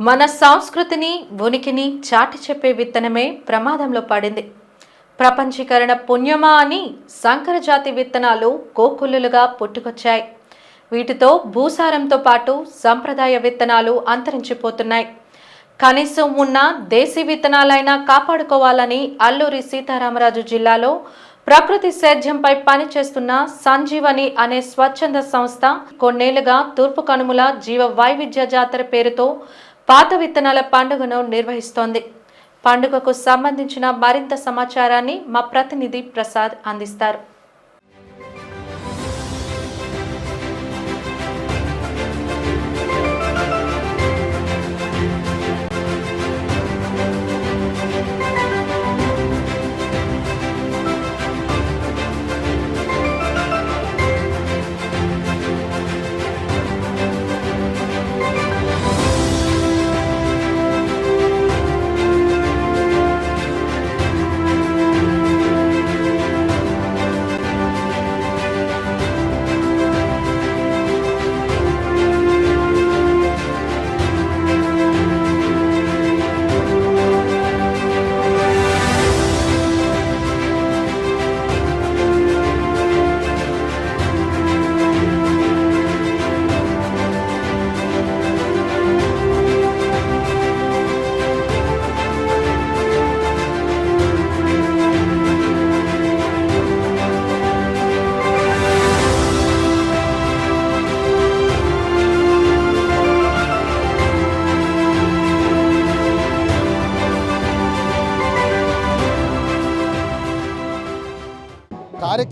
మన సంస్కృతిని ఉనికిని చాటి చెప్పే విత్తనమే ప్రమాదంలో పడింది. ప్రపంచీకరణ పుణ్యమా అని సంకరజాతి విత్తనాలు కోకొల్లులుగా పుట్టుకొచ్చాయి. వీటితో భూసారంతో పాటు సంప్రదాయ విత్తనాలు అంతరించిపోతున్నాయి. కనీసం ఉన్న దేశీ విత్తనాలైనా కాపాడుకోవాలని అల్లూరి సీతారామరాజు జిల్లాలో ప్రకృతి సేద్యంపై పనిచేస్తున్న సంజీవని అనే స్వచ్ఛంద సంస్థ కొన్నేళ్ళుగా తూర్పు కనుమల జీవ వైవిధ్య జాతర పేరుతో పాత విత్తనాల పండుగను నిర్వహిస్తోంది. పండుగకు సంబంధించిన మరింత సమాచారాన్ని మా ప్రతినిధి ప్రసాద్ అందిస్తారు.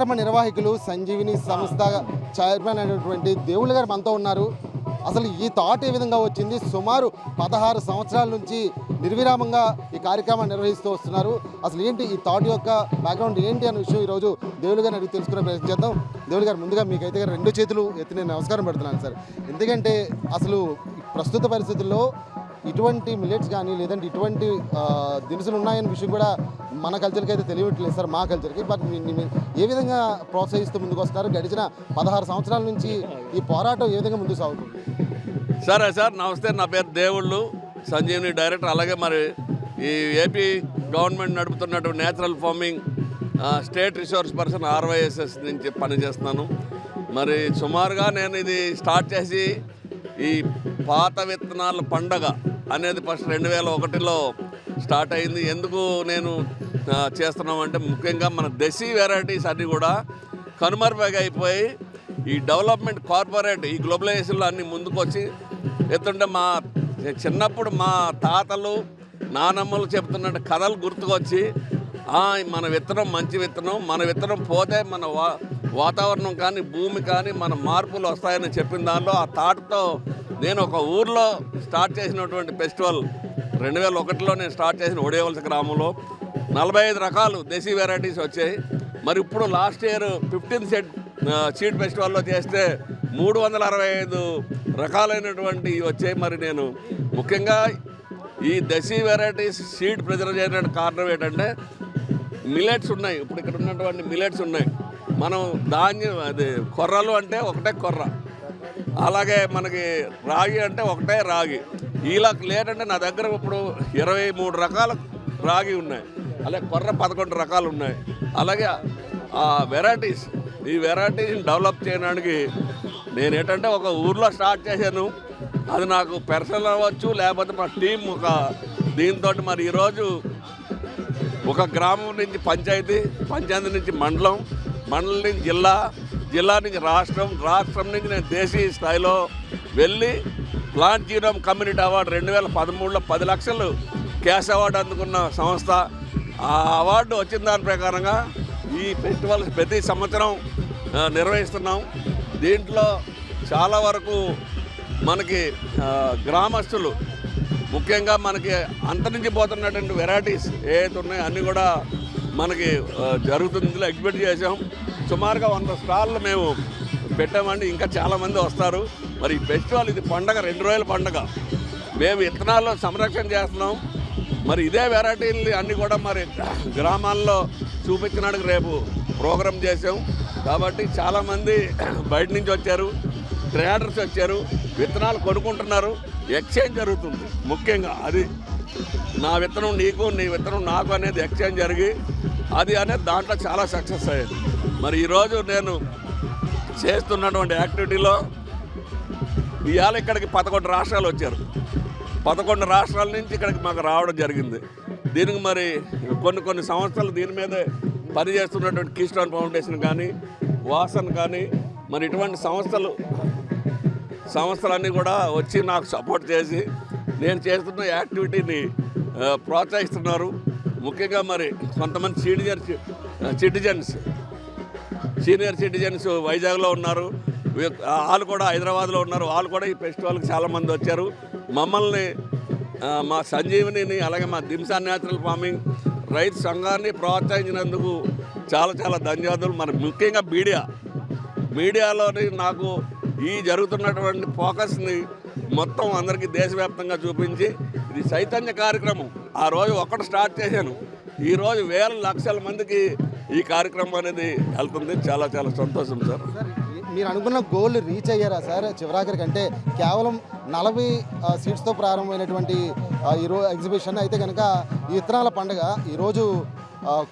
కార్యక్రమ నిర్వాహకులు సంజీవిని సంస్థ చైర్మన్ అయినటువంటి దేవుళ్ళు గారు మనతో ఉన్నారు. అసలు ఈ థాట్ ఏ విధంగా వచ్చింది? సుమారు పదహారు సంవత్సరాల నుంచి నిర్విరామంగా ఈ కార్యక్రమాన్ని నిర్వహిస్తూ వస్తున్నారు. అసలు ఏంటి ఈ థాట్ యొక్క బ్యాక్గ్రౌండ్ ఏంటి అనే విషయం ఈరోజు దేవుడు గారిని అడిగి తెలుసుకునే ప్రయత్నం చేద్దాం. దేవుడు గారు ముందుగా మీకైతే అయితే రెండు చేతులు ఎత్తి నేను నమస్కారం పెడుతున్నాను సార్. ఎందుకంటే అసలు ప్రస్తుత పరిస్థితుల్లో ఇటువంటి మిలెట్స్ కానీ లేదంటే ఇటువంటి దినుసులు ఉన్నాయనే విషయం కూడా మన కల్చర్కి అయితే తెలియట్లేదు సార్ మా కల్చర్కి బట్ మీ- ఏ విధంగా ప్రోత్సహిస్తూ ముందుకు వస్తున్నారు? గడిచిన పదహారు సంవత్సరాల నుంచి ఈ పోరాటం ఏ విధంగా ముందుకు సాగుతుంది? సరే సార్ నమస్తే నా పేరు దేవుళ్ళు సంజీవని డైరెక్టర్. అలాగే మరి ఈ AP government నడుపుతున్నటువంటి natural farming state resource person RYSS నుంచి పనిచేస్తున్నాను మరి సుమారుగా నేను ఇది స్టార్ట్ చేసి ఈ పాత విత్తనాల పండగ అనేది ఫస్ట్ రెండు వేల ఒకటిలో స్టార్ట్ అయింది. ఎందుకు నేను చేస్తున్నామంటే ముఖ్యంగా మన దశీ వెరైటీస్ అన్నీ కూడా కనుమరుగు అయిపోయి ఈ డెవలప్మెంట్ కార్పొరేట్ ఈ గ్లోబలైజేషన్లో అన్ని ముందుకొచ్చి ఎత్తుంటే మా చిన్నప్పుడు మా తాతలు నానమ్మలు చెప్తున్నట్టు కథలు గుర్తుకొచ్చి మన విత్తనం మంచి విత్తనం మన విత్తనం పోతే మన వా వాతావరణం కానీ భూమి కానీ మన మార్పులు వస్తాయని చెప్పిన దానిలో ఆ థాట్తో నేను ఒక ఊర్లో స్టార్ట్ చేసినటువంటి ఫెస్టివల్ రెండు వేల ఒకటిలో నేను స్టార్ట్ చేసిన ఒడేవలస గ్రామంలో నలభై ఐదు రకాలు దేశీ వెరైటీస్ వచ్చాయి. మరి ఇప్పుడు last year fifteen set seed ఫెస్టివల్లో చేస్తే మూడు వందల అరవై ఐదు రకాలైనటువంటి వచ్చాయి. మరి నేను ముఖ్యంగా ఈ దశీ వెరైటీస్ సీడ్ ప్రిజర్వ్ చేయడానికి కారణం ఏంటంటే మిలెట్స్ ఉన్నాయి. ఇప్పుడు ఇక్కడ ఉన్నటువంటి మిలెట్స్ ఉన్నాయి. మనం ధాన్యం అది కొర్రలు అంటే ఒకటే కొర్ర. అలాగే మనకి రాగి అంటే ఒకటే రాగి. ఇలా లేదంటే నా దగ్గర ఇప్పుడు ఇరవై మూడు రకాల రాగి ఉన్నాయి. అలాగే కొర్ర పదకొండు రకాలు ఉన్నాయి. అలాగే ఆ వెరైటీస్ ఈ వెరైటీస్ని డెవలప్ చేయడానికి నేను ఏంటంటే ఒక ఊర్లో స్టార్ట్ చేశాను. అది నాకు పర్సనల్ అవ్వచ్చు లేకపోతే మా టీం ఒక దీంతో మరి ఈరోజు ఒక గ్రామం నుంచి పంచాయతీ పంచాయతీ నుంచి మండలం మండలం నుంచి జిల్లా జిల్లా నుంచి రాష్ట్రం రాష్ట్రం నుంచి నేను దేశీయ స్థాయిలో వెళ్ళి ప్లాంట్ జీరోమ్ కమ్యూనిటీ అవార్డు రెండు వేల పదమూడులో పది లక్షలు క్యాష్ అవార్డు అందుకున్న సంస్థ. ఆ అవార్డు వచ్చిన దాని ప్రకారంగా ఈ ఫెస్టివల్ ప్రతి సంవత్సరం నిర్వహిస్తున్నాం. దీంట్లో చాలా వరకు మనకి గ్రామస్తులు ముఖ్యంగా మనకి అంతరించిపోతున్నటువంటి వెరైటీస్ ఏవైతే ఉన్నాయో అన్నీ కూడా మనకి జరుగుతుంది. ఇందులో ఎగ్జిబిట్ చేసాం సుమారుగా వంద స్టాళ్ళు మేము పెట్టామండి. ఇంకా చాలామంది వస్తారు. మరి ఈ ఫెస్టివల్ ఇది పండగ రెండు రోజుల పండగ. మేము విత్తనాల్లో సంరక్షణ చేస్తున్నాం. మరి ఇదే వెరైటీలు అన్నీ కూడా మరి గ్రామాల్లో చూపించినానికి రేపు ప్రోగ్రాం చేసాం. కాబట్టి చాలామంది బయట నుంచి వచ్చారు ట్రేడర్స్ వచ్చారు విత్తనాలు కొనుక్కుంటున్నారు. ఎక్స్చేంజ్ జరుగుతుంది ముఖ్యంగా అది నా విత్తనం నీకు నీ విత్తనం నాకు అనేది ఎక్స్చేంజ్ జరిగి అది అనేది దాంట్లో చాలా సక్సెస్ అయ్యేది. మరి ఈరోజు నేను చేస్తున్నటువంటి యాక్టివిటీలో ఇవాళ ఇక్కడికి పదకొండు రాష్ట్రాలు వచ్చారు. పదకొండు రాష్ట్రాల నుంచి ఇక్కడికి మాకు రావడం జరిగింది. దీనికి మరి కొన్ని కొన్ని సంవత్సరాలు దీని మీదే పనిచేస్తున్నటువంటి కీస్టోన్ ఫౌండేషన్ కానీ వాసన్ కానీ మరి ఇటువంటి సంస్థలు సంస్థలన్నీ కూడా వచ్చి నాకు సపోర్ట్ చేసి నేను చేస్తున్న యాక్టివిటీని ప్రోత్సహిస్తున్నారు. ముఖ్యంగా మరి కొంతమంది సీనియర్ సిటిజన్స్ సీనియర్ సిటిజన్స్ వైజాగ్లో ఉన్నారు. వాళ్ళు కూడా హైదరాబాద్లో ఉన్నారు. వాళ్ళు కూడా ఈ ఫెస్టివల్కి చాలామంది వచ్చారు. మమ్మల్ని మా సంజీవనిని అలాగే మా దింసా న్యాచురల్ ఫార్మింగ్ రైతు సంఘాన్ని ప్రోత్సహించినందుకు చాలా చాలా ధన్యవాదాలు. మరి ముఖ్యంగా మీడియా. మీడియాలోని నాకు ఈ జరుగుతున్నటువంటి ఫోకస్ని మొత్తం అందరికీ దేశవ్యాప్తంగా చూపించి ఇది చైతన్య కార్యక్రమం. ఆ రోజు ఒక్కటి స్టార్ట్ చేశాను. ఈరోజు వేల లక్షల మందికి ఈ కార్యక్రమం అనేది వెళ్తుంది. చాలా చాలా సంతోషం సార్. సార్ మీరు అనుకున్న గోల్ రీచ్ అయ్యారా సార్ చివరాఖరికి అంటే కేవలం నలభై సీట్స్తో ప్రారంభమైనటువంటి ఈరోజు ఎగ్జిబిషన్ అయితే కనుక ఈ విత్తనాల పండుగ ఈరోజు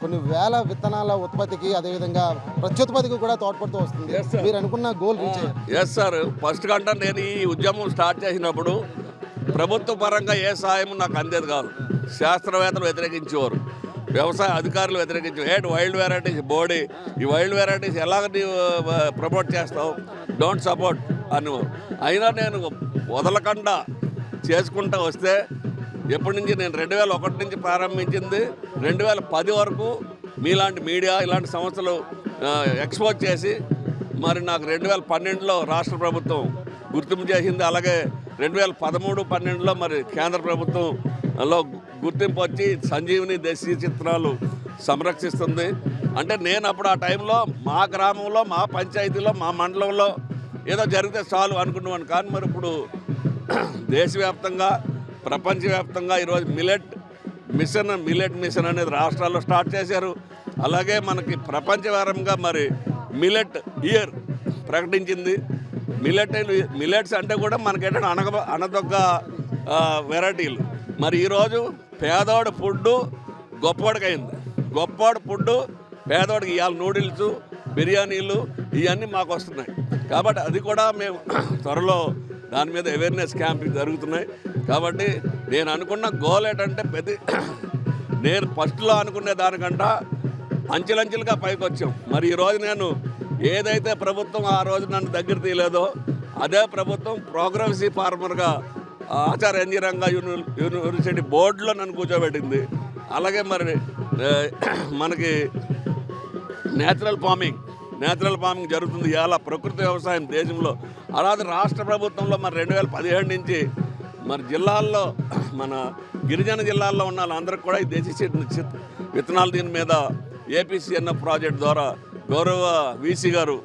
కొన్ని వేల విత్తనాల ఉత్పత్తికి అదేవిధంగా ప్రత్యుత్పత్తికి కూడా తోడ్పడుతూ వస్తుంది. మీరు అనుకున్న గోల్ రీచ్ అయ్యారు? ఎస్ సార్ ఫస్ట్ కంటే నేను ఈ ఉద్యమం స్టార్ట్ చేసినప్పుడు ప్రభుత్వ పరంగా ఏ సాయం నాకు అందేది కాదు. శాస్త్రవేత్తలు వ్యతిరేకించేవారు. వ్యవసాయ అధికారులు వ్యతిరేకించి ఏంటి వైల్డ్ వెరైటీస్ బోడీ. ఈ వైల్డ్ వెరైటీస్ ఎలాగ నీవు ప్రమోట్ చేస్తావు? డోంట్ సపోర్ట్ అని. అయినా నేను వదలకుండా చేసుకుంటూ వస్తే ఎప్పటి నుంచి నేను రెండు వేల ఒకటి నుంచి ప్రారంభించింది. రెండు వేల పది వరకు మీలాంటి మీడియా ఇలాంటి సంస్థలు ఎక్స్పోజ్ చేసి మరి నాకు రెండు వేల పన్నెండులో రాష్ట్ర ప్రభుత్వం గుర్తింపు చేసింది. అలాగే రెండు వేల పదమూడు పన్నెండులో మరి కేంద్ర ప్రభుత్వంలో గుర్తింపు వచ్చి సంజీవిని దేశీయ చిత్రాలు సంరక్షిస్తుంది. అంటే నేను అప్పుడు ఆ టైంలో మా గ్రామంలో మా పంచాయతీలో మా మండలంలో ఏదో జరిగితే చాలు అనుకున్నాను కానీ మరి ఇప్పుడు దేశవ్యాప్తంగా ప్రపంచవ్యాప్తంగా ఈరోజు మిలెట్ మిషన్ మిలెట్ మిషన్ అనేది రాష్ట్రాల్లో స్టార్ట్ చేశారు. అలాగే మనకి ప్రపంచవ్యాప్తంగా మరి మిలెట్ ఇయర్ ప్రకటించింది. మిలెట్ మిలెట్స్ అంటే కూడా మనకేంటంటే అనగ అనదొక్క వెరైటీలు. మరి ఈరోజు పేదోడు ఫుడ్ గొప్పవాడికైంది. అయింది గొప్పోడి ఫుడ్ పేదోడికి ఇవాళ నూడిల్స్ బిర్యానీలు ఇవన్నీ మాకు వస్తున్నాయి. కాబట్టి అది కూడా మేము త్వరలో దాని మీద అవేర్నెస్ క్యాంపింగ్ జరుగుతున్నాయి. కాబట్టి నేను అనుకున్న గోల్ ఏంటంటే ప్రతి నేను ఫస్ట్లో అనుకునే దానికంట అంచెలంచెలుగా పైకి వచ్చాం. మరి ఈరోజు నేను ఏదైతే ప్రభుత్వం ఆ రోజు నన్ను దగ్గర తీయలేదో అదే ప్రభుత్వం progressive ఫార్మర్గా Acharya N G uni university బోర్డులో నన్ను కూర్చోబెట్టింది. అలాగే మరి మనకి నేచురల్ ఫార్మింగ్ నేచురల్ ఫార్మింగ్ జరుగుతుంది. ఎలా ప్రకృతి వ్యవసాయం దేశంలో. అలాగే రాష్ట్ర ప్రభుత్వంలో మరి రెండు వేల పదిహేడు నుంచి మరి జిల్లాల్లో మన గిరిజన జిల్లాల్లో ఉన్న వాళ్ళందరికీ కూడా ఈ దేశీ విత్తనాలు దీని మీద ఏపీసీఎన్ఎఫ్ ప్రాజెక్ట్ ద్వారా గౌరవ వీసీ గారు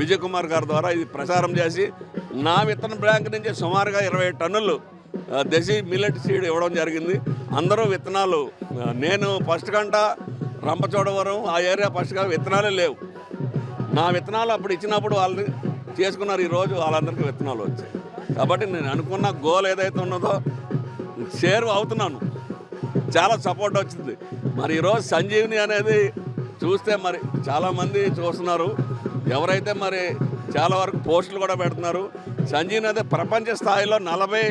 విజయ్ కుమార్ గారి ద్వారా ఇది ప్రచారం చేసి నా విత్తన బ్యాంక్ నుంచి సుమారుగా ఇరవై టన్నులు ఆ, మిల్లెట్ సీడ్ ఇవ్వడం జరిగింది. అందరూ విత్తనాలు నేను ఫస్ట్ కంట రంపచోడవరం ఆ ఏరియా ఫస్ట్గా విత్తనాలే లేవు. నా విత్తనాలు అప్పుడు ఇచ్చినప్పుడు వాళ్ళు చేసుకున్నారు ఈరోజు వాళ్ళందరికీ విత్తనాలు వచ్చాయి. కాబట్టి నేను అనుకున్న గోల్ ఏదైతే ఉన్నదో షేర్ అవుతున్నాను. చాలా సపోర్ట్ వచ్చింది. మరి ఈరోజు సంజీవిని అనేది చూస్తే మరి చాలామంది చూస్తున్నారు. ఎవరైతే మరి చాలా వరకు పోస్టులు కూడా పెడుతున్నారు. సంజీవ్ నది ప్రపంచ స్థాయిలో నలభై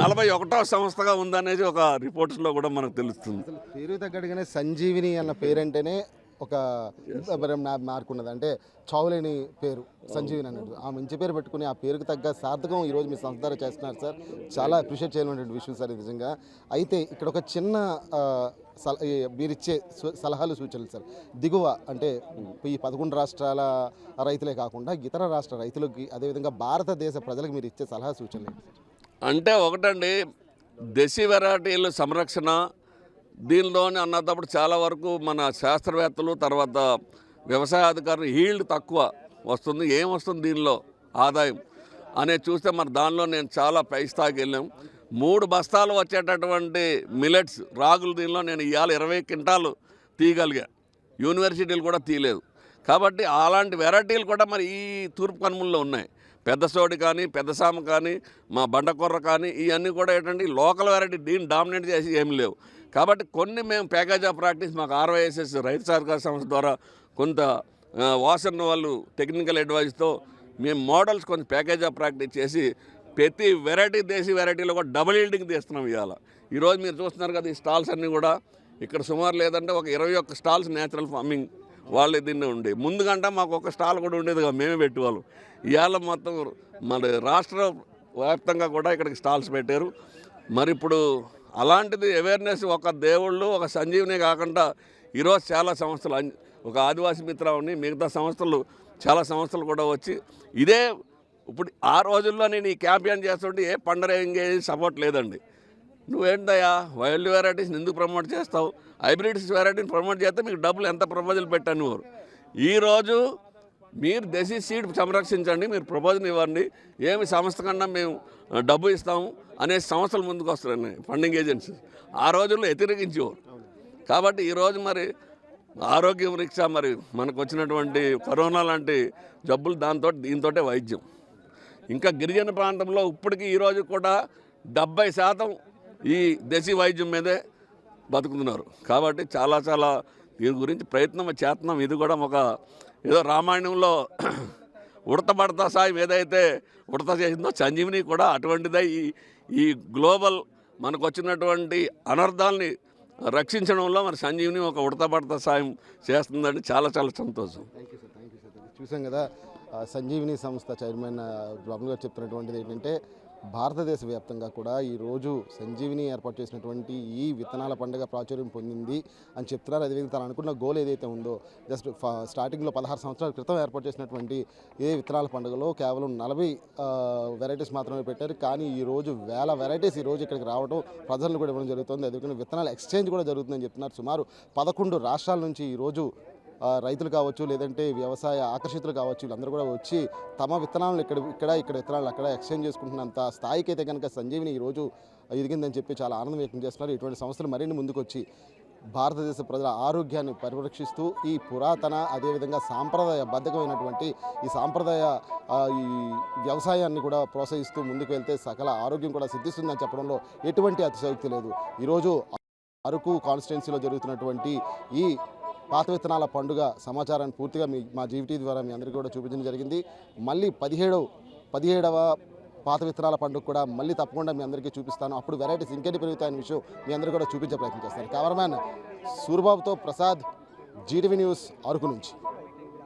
నలభై ఒకటో సంస్థగా ఉందనేది ఒక రిపోర్ట్స్లో కూడా మనకు తెలుస్తుంది. పేరు తగ్గట్టుగానే సంజీవిని అన్న పేరంటేనే ఒక మార్కున్నది. అంటే చావులేని పేరు సంజీవిని అన్నట్టు. ఆ మంచి పేరు పెట్టుకుని ఆ పేరుకు తగ్గ సార్థకం ఈరోజు మీ సంస్థ చేస్తున్నారు సార్ చాలా అప్రిషియేట్ చేయలేనటువంటి విషయం సార్ నిజంగా. అయితే ఇక్కడ ఒక చిన్న మీరిచ్చే సలహాలు సూచనలు సార్ దిగువ అంటే ఈ పదకొండు రాష్ట్రాల రైతులే కాకుండా ఇతర రాష్ట్ర రైతులకి అదేవిధంగా భారతదేశ ప్రజలకు మీరు ఇచ్చే సలహా సూచనలు? అంటే ఒకటండి దేశీ వెరైటీల సంరక్షణ దీనిలోనే అన్నప్పుడు చాలా వరకు మన శాస్త్రవేత్తలు తర్వాత వ్యవసాయ అధికారులు హీల్డ్ తక్కువ వస్తుంది. ఏం వస్తుంది దీనిలో? ఆదాయం. అనేది చూస్తే మరి దానిలో నేను చాలా పైస్తాకి వెళ్ళాం. మూడు బస్తాలు వచ్చేటటువంటి మిలెట్స్ రాగులు దీనిలో నేను ఇవాళ ఇరవై క్వింటాలు తీయగలిగా. యూనివర్సిటీలు కూడా తీయలేదు. కాబట్టి అలాంటి వెరైటీలు కూడా మరి ఈ తూర్పు కనుమల్లో ఉన్నాయి. పెద్ద సోడి కానీ పెద్ద సామ కానీ మా బండకొర్ర కానీ ఇవన్నీ కూడా ఏంటంటే లోకల్ వెరైటీ దీన్ని డామినేట్ చేసి ఏమి లేవు. కాబట్టి కొన్ని మేము ప్యాకేజ్ ఆఫ్ ప్రాక్టీస్ మాకు ఆర్వైఎస్ఎస్ రైతు సహకార సంస్థ ద్వారా కొంత వాసన్న వాళ్ళు టెక్నికల్ అడ్వైస్తో మేము మోడల్స్ కొంచెం ప్యాకేజ్ ఆఫ్ ప్రాక్టీస్ చేసి ప్రతి వెరైటీ దేశీ వెరైటీలో కూడా డబుల్ ఈల్డింగ్ తీస్తున్నాం ఇవాళ ఈరోజు మీరు చూస్తున్నారు కదా ఈ స్టాల్స్ అన్నీ కూడా. ఇక్కడ సుమారు లేదంటే ఒక ఇరవై ఒక్క స్టాల్స్ నేచురల్ ఫార్మింగ్ వాళ్ళే దీన్ని ఉండే. ముందుగంట మాకు ఒక స్టాల్ కూడా ఉండేది కదా మేమే పెట్టేవాళ్ళం. ఇవాళ మొత్తం మన రాష్ట్ర వ్యాప్తంగా కూడా ఇక్కడికి స్టాల్స్ పెట్టారు. మరి ఇప్పుడు అలాంటిది అవేర్నెస్ ఒక దేవుళ్ళు ఒక సంజీవనే కాకుండా ఈరోజు చాలా సంస్థలు ఒక ఆదివాసీ మిత్ర ఉండి మిగతా సంస్థలు చాలా సంస్థలు కూడా వచ్చి ఇదే ఇప్పుడు ఆ రోజుల్లో నేను ఈ క్యాంపెయిన్ చేస్తుంటే ఏ పండర ఎంగేజ్ సపోర్ట్ లేదండి. నువ్వేంటయ్యా వైల్డ్ వెరైటీస్ ఎందుకు ప్రమోట్ చేస్తావు? హైబ్రిడ్స్ వెరైటీని ప్రమోట్ చేస్తే మీకు డబ్బులు ఎంత ప్రపోజల్ పెట్టాను వారు? ఈరోజు మీరు దేశీ సీడ్ సంరక్షించండి మీరు ప్రపోజన్ ఇవ్వండి. ఏమి సంస్థ కన్నా మేము డబ్బు ఇస్తాము అనే సంస్థలు ముందుకు వస్తున్నాయి ఫండింగ్ ఏజెన్సీస్. ఆ రోజుల్లో వ్యతిరేకించేవారు. కాబట్టి ఈరోజు మరి ఆరోగ్య రిక్షా మరి మనకు వచ్చినటువంటి కరోనా లాంటి జబ్బులు దాంతో దీంతో వైద్యం. ఇంకా గిరిజన ప్రాంతంలో ఇప్పటికీ ఈరోజు కూడా డెబ్బై శాతం ఈ దేశీ వైద్యం మీదే బతుకుతున్నారు. కాబట్టి చాలా చాలా దీని గురించి ప్రయత్నం చేస్తున్నాం. ఇది కూడా ఒక ఏదో రామాయణంలో ఉడత పడతా సాయం ఏదైతే ఉడత చేసిందో సంజీవిని కూడా అటువంటిదే ఈ ఈ గ్లోబల్ మనకు వచ్చినటువంటి అనర్థాలని రక్షించడంలో మరి సంజీవిని ఒక ఉడత పడతా సాయం చేస్తుందండి. చాలా చాలా సంతోషం. చూసాం కదా సంజీవిని సంస్థ చైర్మన్ ఆ, గారు చెప్తున్నటువంటిది ఏంటంటే భారతదేశ వ్యాప్తంగా కూడా ఈరోజు సంజీవిని ఏర్పాటు చేసినటువంటి ఈ విత్తనాల పండుగ ప్రాచుర్యం పొందింది అని చెప్తున్నారు. అదేవిధంగా తను అనుకున్న గోల్ ఏదైతే ఉందో జస్ట్ స్టార్టింగ్లో పదహారు సంవత్సరాల క్రితం ఏర్పాటు చేసినటువంటి ఏ విత్తనాల పండుగలో కేవలం నలభై వెరైటీస్ మాత్రమే పెట్టారు. కానీ ఈరోజు వేల వెరైటీస్ ఈ రోజు ఇక్కడికి రావడం ప్రజలను కూడా ఇవ్వడం జరుగుతుంది. అదేవిధంగా విత్తనాల ఎక్స్చేంజ్ కూడా జరుగుతుందని చెప్తున్నారు. సుమారు పదకొండు రాష్ట్రాల నుంచి ఈరోజు రైతులు కావచ్చు లేదంటే వ్యవసాయ ఆకర్షితులు కావచ్చు వీళ్ళందరూ కూడా వచ్చి తమ విత్తనాలను ఇక్కడ ఇక్కడ ఇక్కడ విత్తనాలు అక్కడ ఎక్స్చేంజ్ చేసుకుంటున్నంత స్థాయికి అయితే కనుక సంజీవిని ఈరోజు ఎదిగిందని చెప్పి చాలా ఆనందం వ్యక్తం చేస్తున్నారు. ఇటువంటి సంస్థలు మరిన్ని ముందుకొచ్చి భారతదేశ ప్రజల ఆరోగ్యాన్ని పరిరక్షిస్తూ ఈ పురాతన అదేవిధంగా సాంప్రదాయ బద్ధకమైనటువంటి ఈ సాంప్రదాయ ఈ వ్యవసాయాన్ని కూడా ప్రోత్సహిస్తూ ముందుకు వెళ్తే సకల ఆరోగ్యం కూడా సిద్ధిస్తుందని చెప్పడంలో ఎటువంటి అతిశయోక్తి లేదు. ఈరోజు అరకు కాన్స్టిట్యున్సీలో జరుగుతున్నటువంటి ఈ పాత విత్తనాల పండుగ సమాచారాన్ని పూర్తిగా మీ మా జీవిటీ ద్వారా మీ అందరికీ కూడా చూపించడం జరిగింది. మళ్ళీ పదిహేడవ పదిహేడవ పాత విత్తనాల పండుగ కూడా మళ్ళీ తప్పకుండా మీ అందరికీ చూపిస్తాను. అప్పుడు వెరైటీస్ ఇంకెన్ని పెరుగుతాయనే విషయం మీ అందరూ కూడా చూపించే ప్రయత్నం చేస్తాను cameraman సూర్బాబుతో Prasad Zee TV news Araku నుంచి.